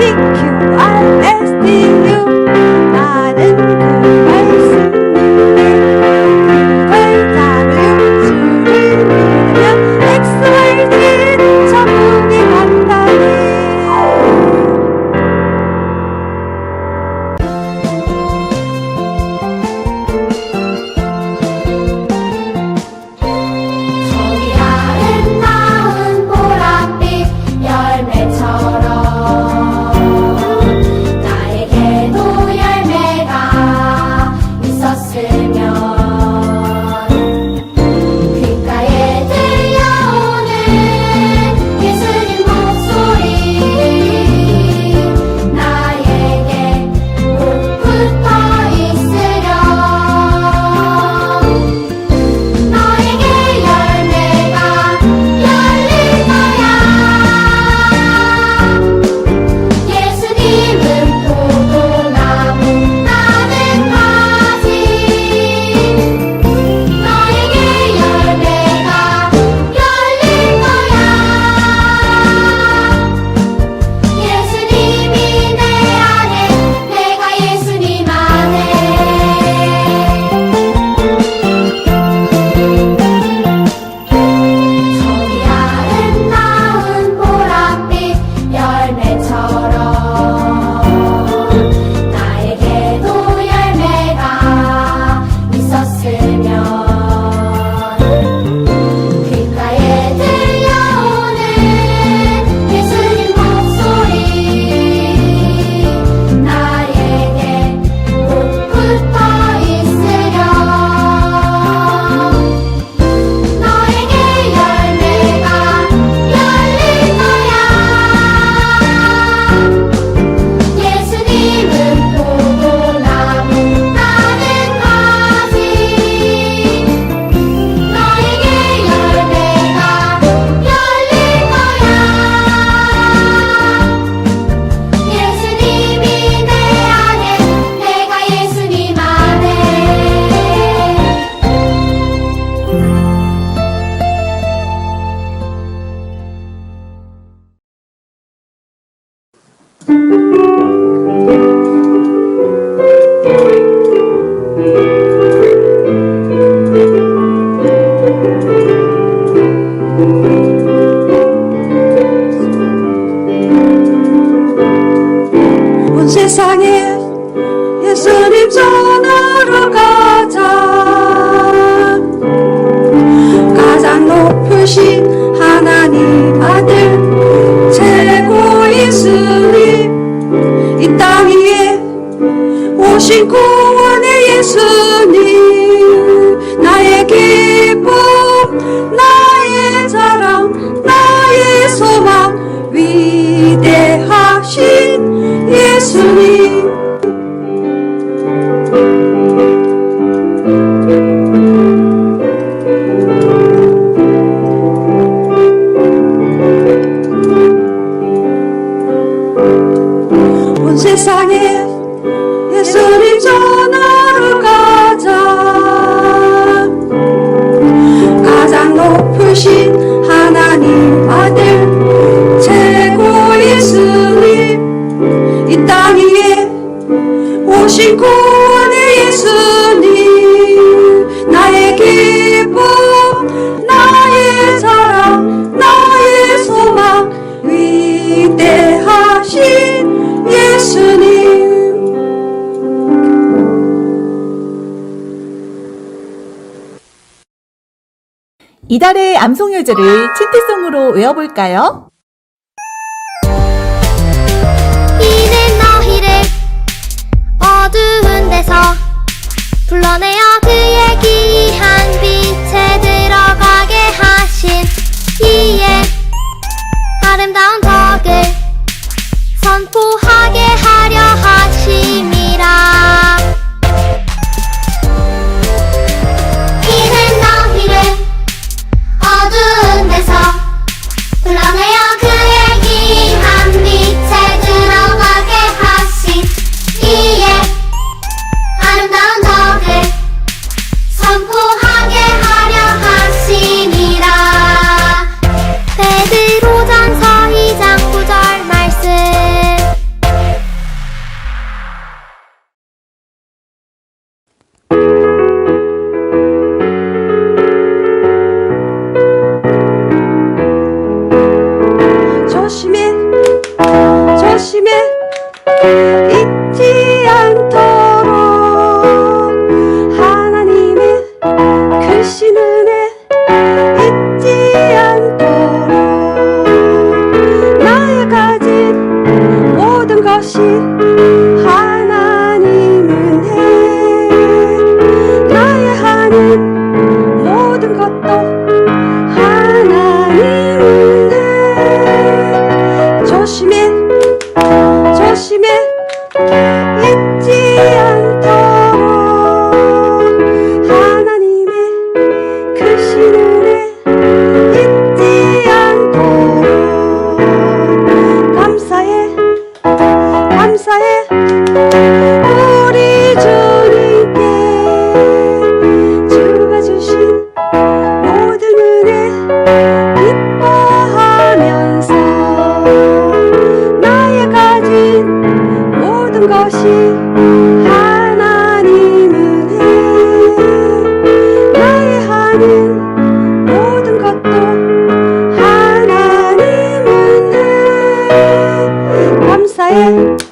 pick you. 세상에 예수님 전으로 가자 가장 높으신 하나님 아들 최고인 스님. 이 땅 위에 오신 구원의 예수님 나의 기쁨 나 to me. 이달의 암송효절을 챈트송으로 외워볼까요? 이는 너희를 어두운 데서 불러내어 그의 기이한 빛에 들어가게 하신 이의 아름다운 soon. Bye.